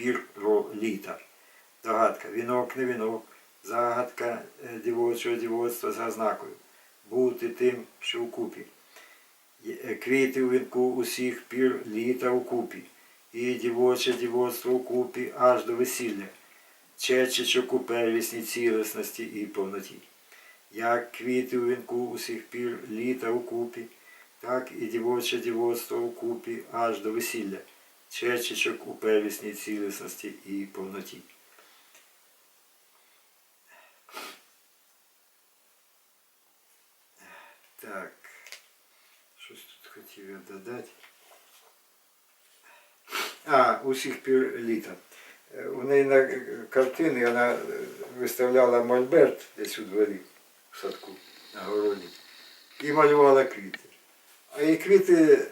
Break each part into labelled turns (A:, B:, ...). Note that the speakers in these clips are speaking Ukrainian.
A: пір ро літа. Догадка. Вінок, не вінок. Загадка е, дівочого дівоцтва за ознакою. Бути тим, що укупі. Є- е, Квіти у вінку усіх пір літа укупі. І дівоче дівоцтво укупі аж до весілля. Чечечок у первісній цілісності і повноті. Як квіти у вінку усіх пір літа укупі, так і дівоче дівоцтво укупі аж до весілля. Чечечок у первісній цілісності і повноті. Так, щось тут хотів я додати. А, усіх пір літа. У неї на картини вона виставляла мольберт десь у дворі в садку на городі і малювала квіти. А і квіти,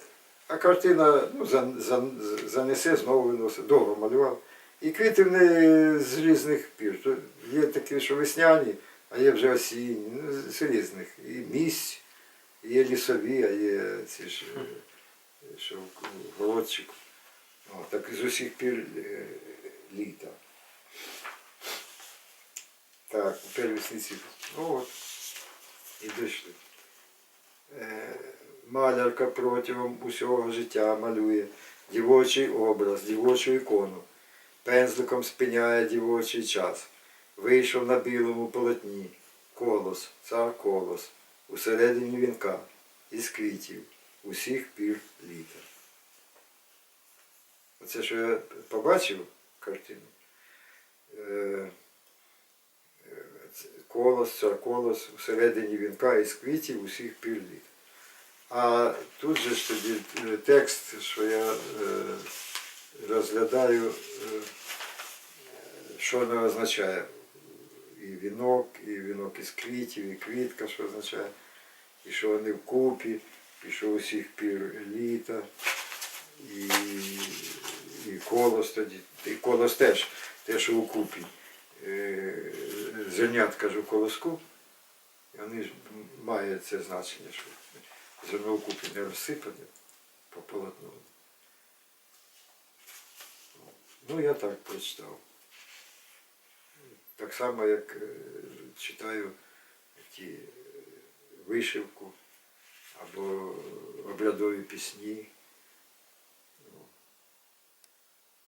A: а картина ну, за, за, занесе, знову виносить, довго малювала. І квіти в неї з різних пір. Є такі, що весняні, а є вже осінні, ну, з- різних. І місць, є лісові, а є ці ж, е, що в городчику. О, так з усіх пір е, літа. Так, у первісниці. Ну от. І дійшли. Малярка протягом усього життя малює дівочий образ, дівочу ікону. Пензликом спиняє дівочий час. Вийшов на білому полотні. Колос, цар колос, усередині вінка, із квітів, усіх пір літа. Оце, що я побачив картину. Е, е, Колос, цар колос всередині вінка із квітів усіх пір літ. А тут же ж тоді е, текст, що я е, розглядаю, е, що не означає. І вінок, і вінок із квітів, і квітка, що означає, і що вони вкупі, і що усіх пір літа і, і колос тоді, і колос теж, те, що у купі. Е, Зернят, кажу, колоску, і вони ж мають це значення, що не розсипане по полотну. Ну, я так прочитав. Так само, як е, читаю ті е, вишивку або обрядові пісні.